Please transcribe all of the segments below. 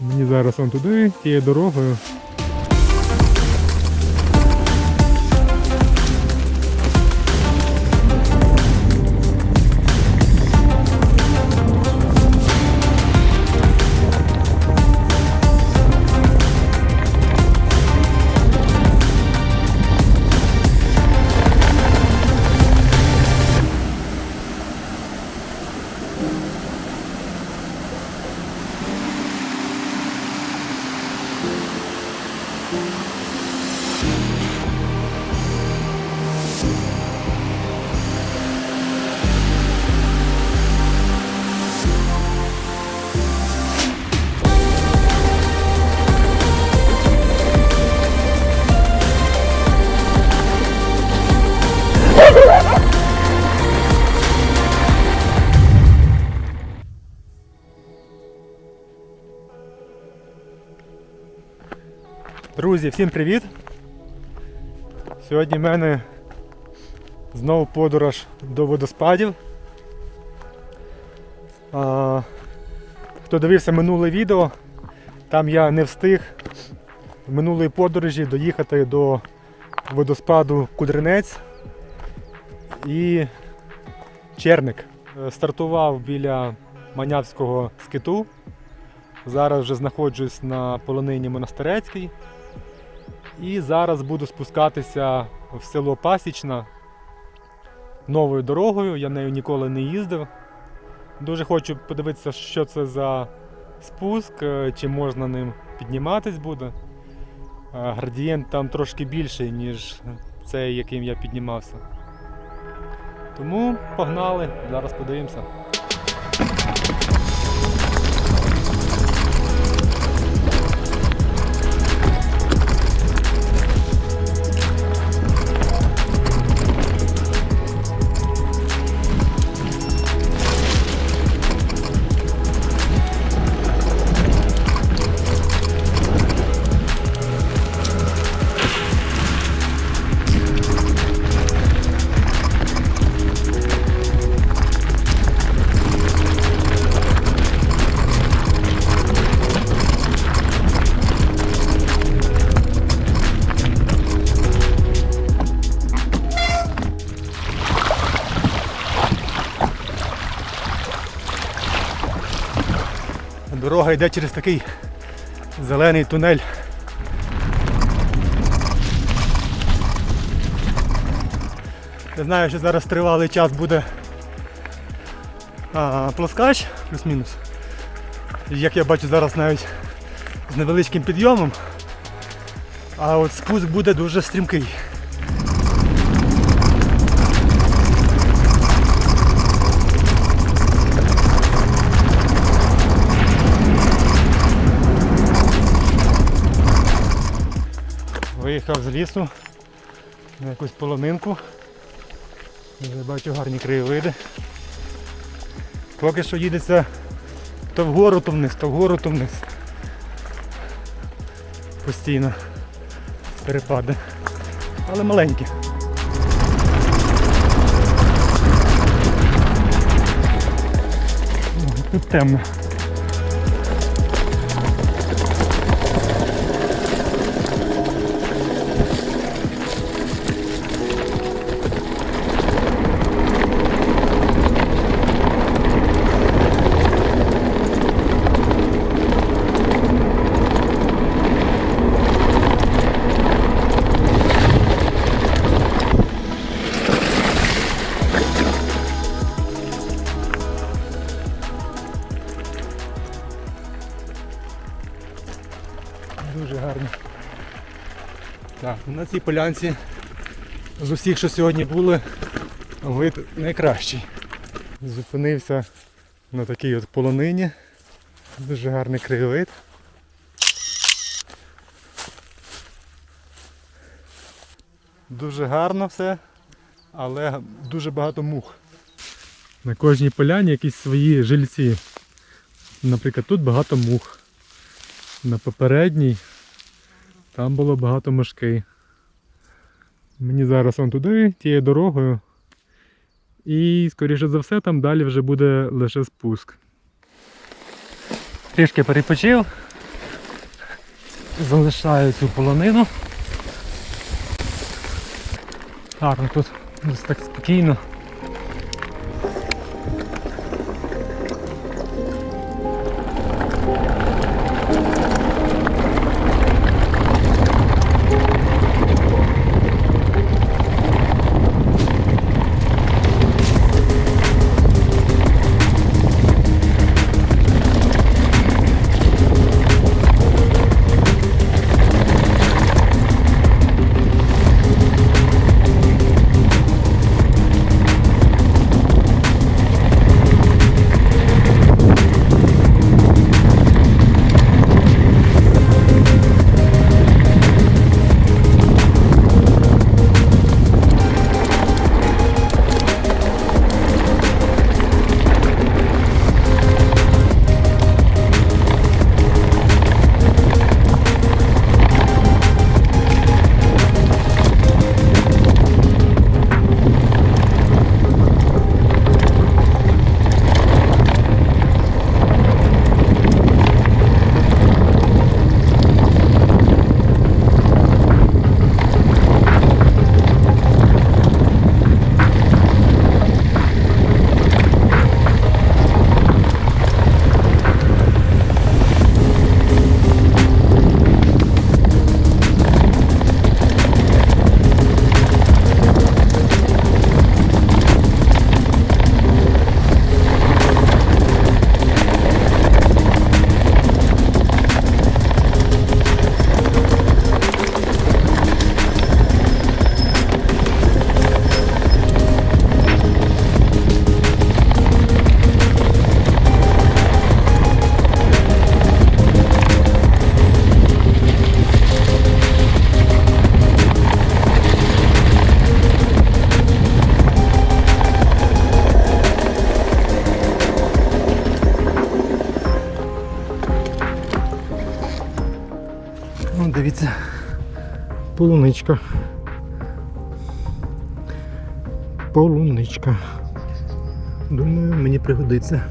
Мені зараз он туди, тією дорогою. Друзі, всім привіт! Сьогодні в мене знову подорож до водоспадів. А, хто дивився минуле відео, там я не встиг в минулої подорожі доїхати до водоспаду Кудринець і Черник. Е, Стартував біля Манявського скиту. Зараз вже знаходжусь на полонині Монастирецькій. І зараз буду спускатися в село Пасічна новою дорогою. Я нею ніколи не їздив. Дуже хочу подивитися, що це за спуск, е, чи можна ним підніматись буде. Е, Градієнт там трошки більший, ніж цей, яким я піднімався. Тому погнали, зараз подивимося. Дорога йде через такий зелений тунель. Я знаю, що зараз тривалий час буде а, плоскач, плюс-мінус. Як я бачу зараз навіть з невеличким підйомом. А от спуск буде дуже стрімкий. Виїхав з лісу на якусь полонинку. Вже бачу гарні краєвиди. Поки що їдеться то вгору, то вниз, то вгору, то вниз. Постійно перепади. Але маленькі. Тут темно. Так, на цій полянці з усіх, що сьогодні були, вид найкращий. Зупинився на такій от полонині. Дуже гарний краєвид. Дуже гарно все, але дуже багато мух. На кожній поляні якісь свої жильці. Наприклад, тут багато мух. На попередній там було багато мошки. Мені зараз он туди, тією дорогою. І, скоріше за все, там далі вже буде лише спуск. Трішки перепочив, залишаю цю полонину. Гарно тут десь так спокійно. Полуничка. Полуничка. Думаю, мені пригодиться.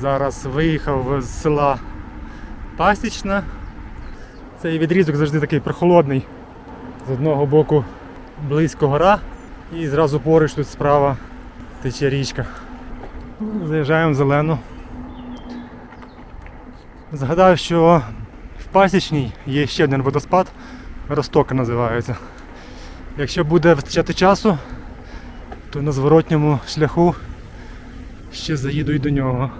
Зараз виїхав з села Пасічна. Цей відрізок завжди такий прохолодний. З одного боку близько гора і зразу поруч тут справа тече річка. Ну, Заїжджаємо в зелену. Згадав, що в Пасічній є ще один водоспад, Ростока називається. Якщо буде вистачати часу, то на зворотньому шляху ще заїду й до нього.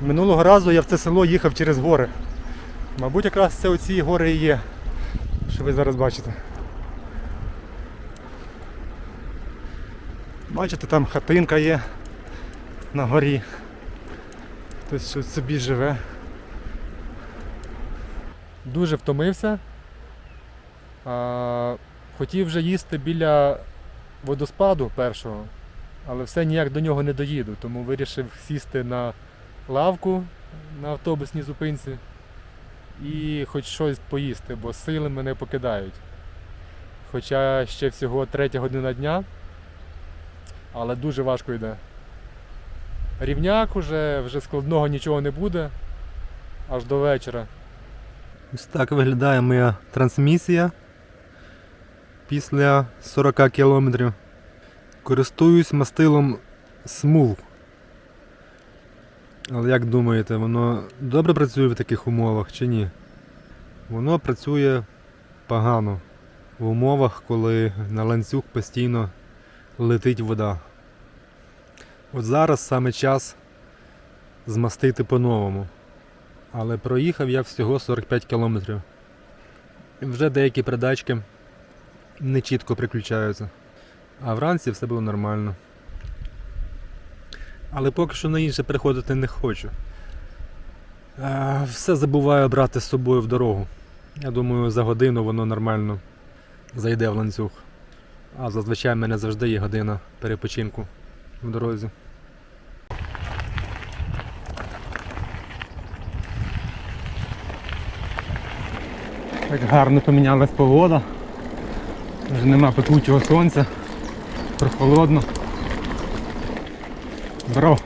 Минулого разу я в це село їхав через гори. Мабуть, якраз це оці гори і є, що ви зараз бачите. Бачите, там хатинка є на горі. Хтось щось собі живе. Дуже втомився. А, Хотів вже їсти біля водоспаду першого, але все ніяк до нього не доїду, тому вирішив сісти на лавку на автобусній зупинці і хоч щось поїсти, бо сили мене покидають. Хоча ще всього третя година дня, але дуже важко йде. Рівняк уже, вже складного нічого не буде аж до вечора. Ось так виглядає моя трансмісія після 40 кілометрів. Користуюсь мастилом смул. Але як думаєте, воно добре працює в таких умовах чи ні? Воно працює погано в умовах, коли на ланцюг постійно летить вода. От зараз саме час змастити по-новому. Але проїхав я всього 45 кілометрів. І вже деякі передачки не чітко приключаються. А вранці все було нормально. Але поки що на інше переходити не хочу. Е, Все забуваю брати з собою в дорогу. Я думаю, за годину воно нормально зайде в ланцюг. А зазвичай в мене завжди є година перепочинку в дорозі. Так гарно помінялась погода. Вже нема пекучого сонця. Прохолодно. Бро.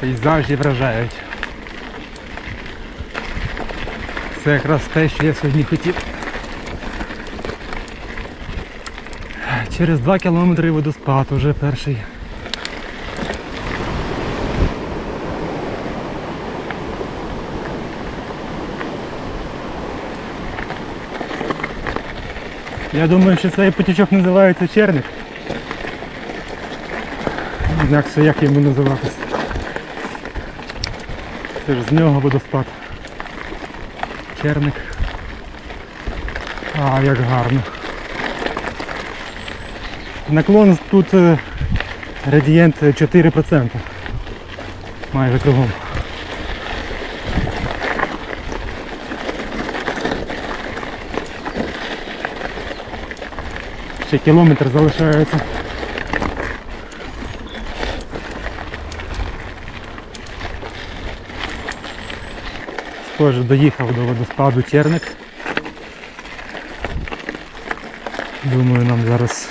Пейзажі вражають. Це якраз те, що я сьогодні хотів. Через 2 кілометри водоспад уже перший. Я думаю, що цей потічок називається черник. Інакше як йому називатися. Це ж з нього водоспад. Черник. А, як гарно. Наклон тут е, градієнт 4%. Майже кругом. Ще кілометр залишається. Схоже, доїхав до водоспаду Черник. Думаю, нам зараз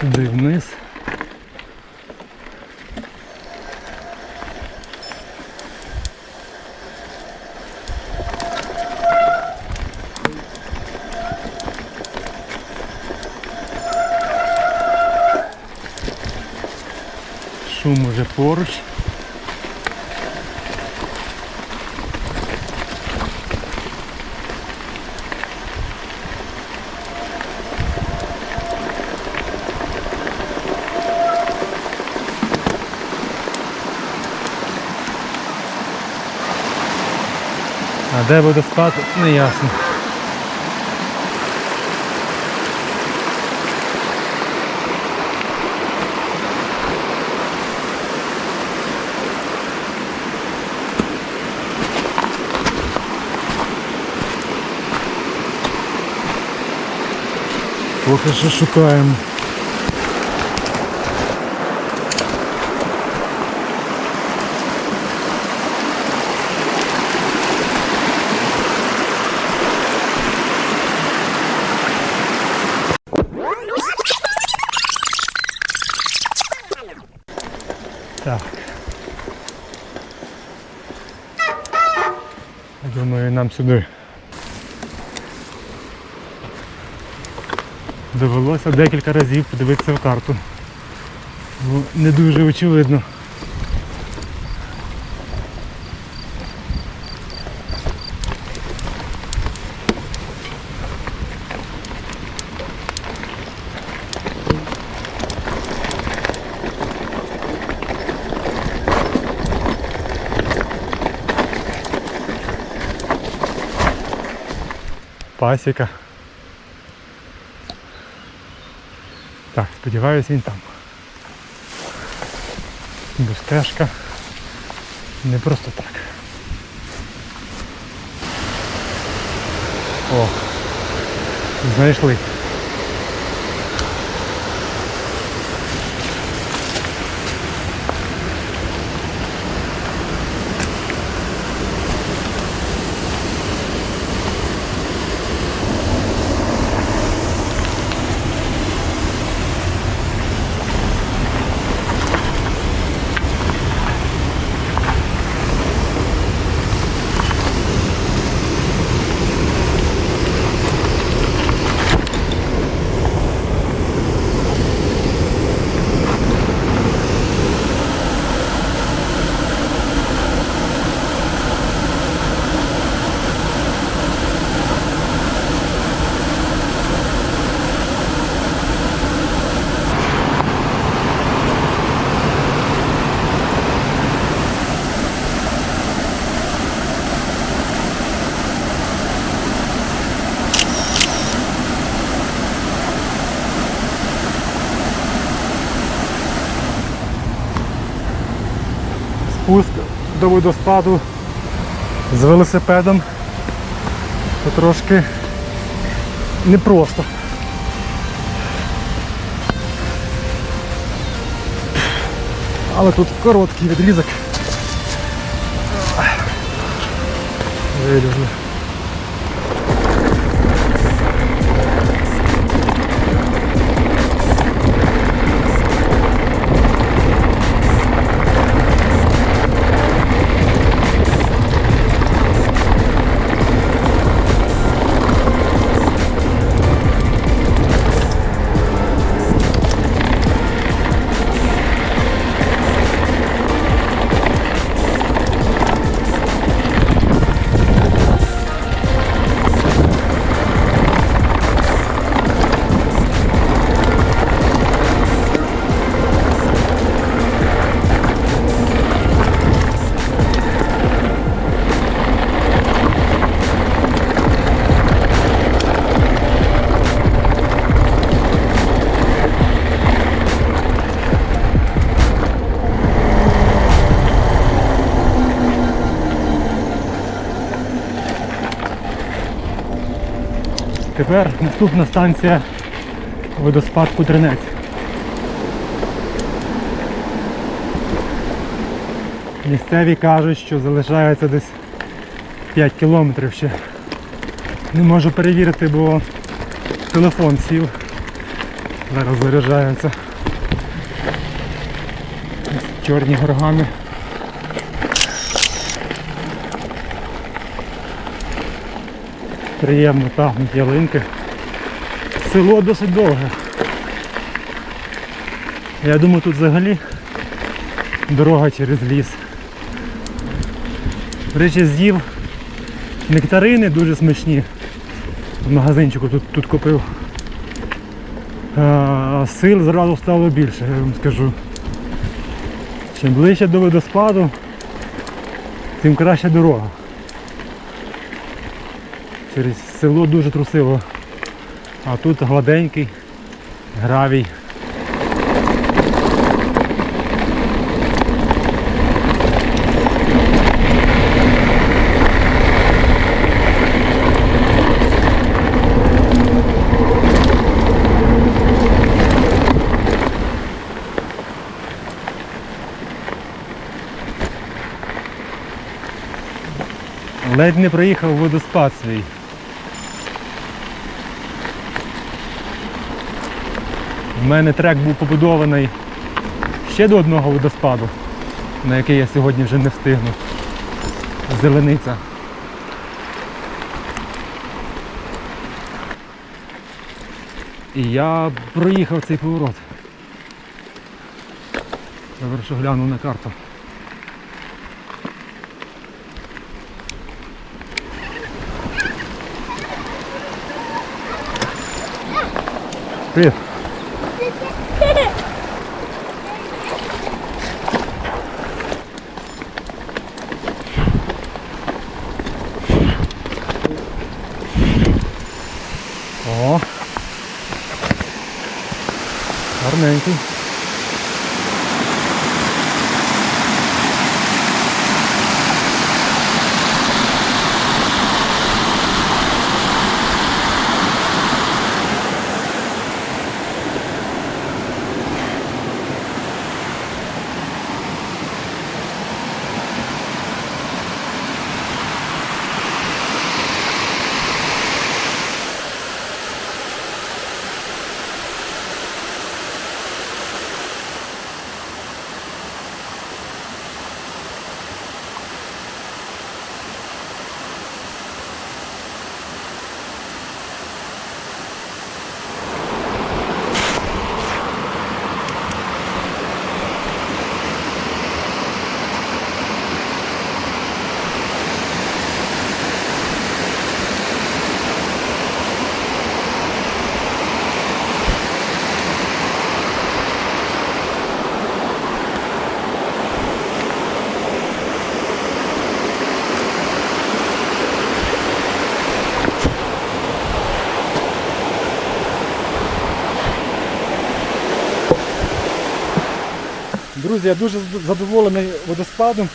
сюди вниз. Шум уже поруч. Де водоспад, не ясно. Поки що шукаємо. Так. Я думаю, нам сюди. Довелося декілька разів подивитися в карту. Бо не дуже очевидно. Пасіка. Так, сподіваюся, він там. Бо не просто так. О, знайшли. спуск до водоспаду з велосипедом Це трошки непросто. Але тут короткий відрізок. Вилізли. Тепер наступна станція водоспад Кудринець. Місцеві кажуть, що залишається десь 5 кілометрів ще. Не можу перевірити, бо телефон сів. Зараз заряджається. Чорні горгани. Приємно пахнуть ялинки. Село досить довге. Я думаю, тут взагалі дорога через ліс. Речі, з'їв нектарини дуже смачні. В магазинчику тут, тут купив. А, сил зразу стало більше, я вам скажу. Чим ближче до водоспаду, тим краща дорога. Через село дуже трусило. А тут гладенький, гравій. Ледь не проїхав водоспад свій. У мене трек був побудований ще до одного водоспаду, на який я сьогодні вже не встигну. Зелениця. І я проїхав цей поворот. Що глянув на карту. Привіт. Not know anything. Друзі, я дуже задоволений водоспадом.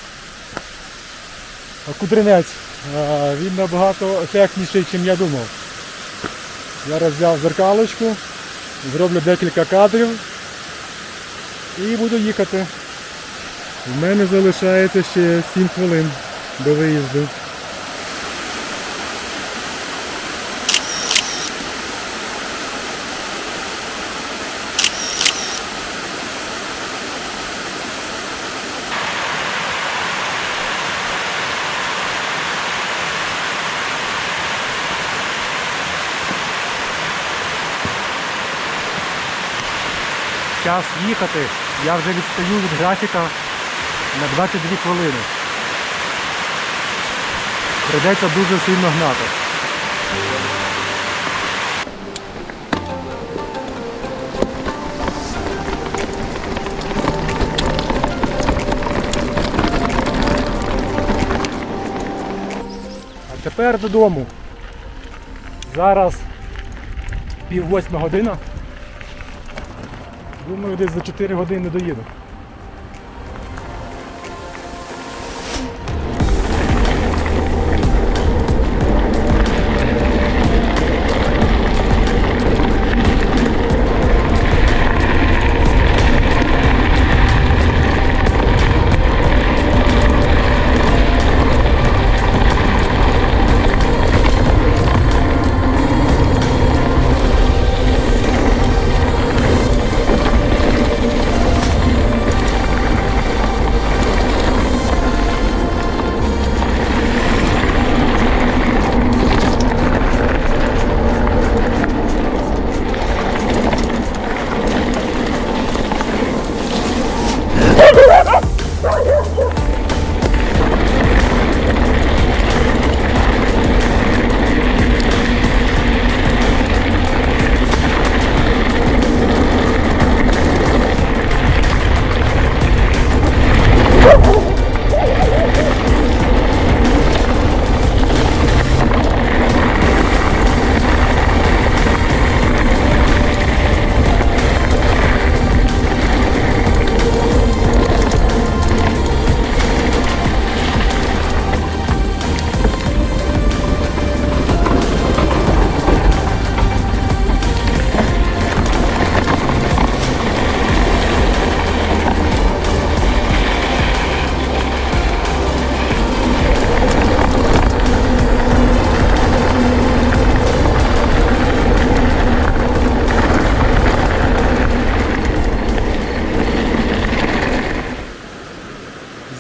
Кудринець. Він набагато ефектніший, ніж я думав. Зараз взяв зеркалочку, зроблю декілька кадрів і буду їхати. У мене залишається ще 7 хвилин до виїзду. Час їхати. Я вже відстаю від графіка на 22 хвилини. Придеться дуже сильно гнати. А тепер додому. Зараз пів восьма година. Думаю, десь за 4 години доїду.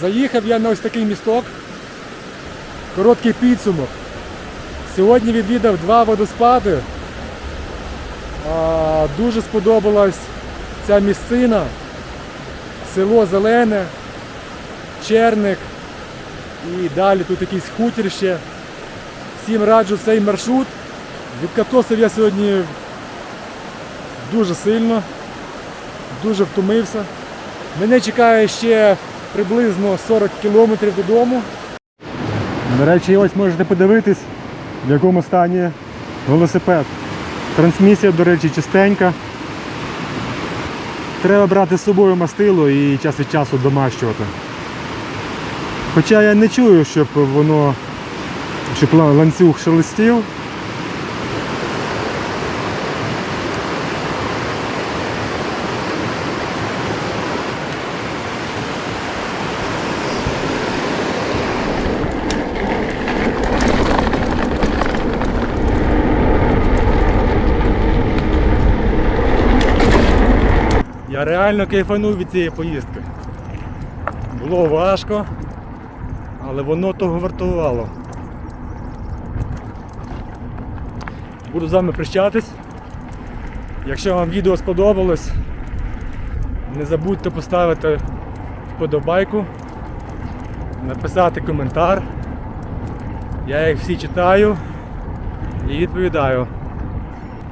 Заїхав я на ось такий місток. Короткий підсумок. Сьогодні відвідав два водоспади. Дуже сподобалась ця місцина. Село Зелене, Черник. І далі тут якийсь хутір ще. Всім раджу цей маршрут. Відкатосив я сьогодні дуже сильно, дуже втомився. Мене чекає ще приблизно 40 кілометрів додому. До речі, ось можете подивитись, в якому стані велосипед. Трансмісія, до речі, чистенька. Треба брати з собою мастило і час від часу домащувати. Хоча я не чую, щоб воно, щоб ланцюг шелестів. Реально кайфанув від цієї поїздки. Було важко, але воно того вартувало. Буду з вами прощатись. Якщо вам відео сподобалось, не забудьте поставити вподобайку, написати коментар. Я їх всі читаю і відповідаю.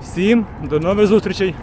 Всім до нових зустрічей!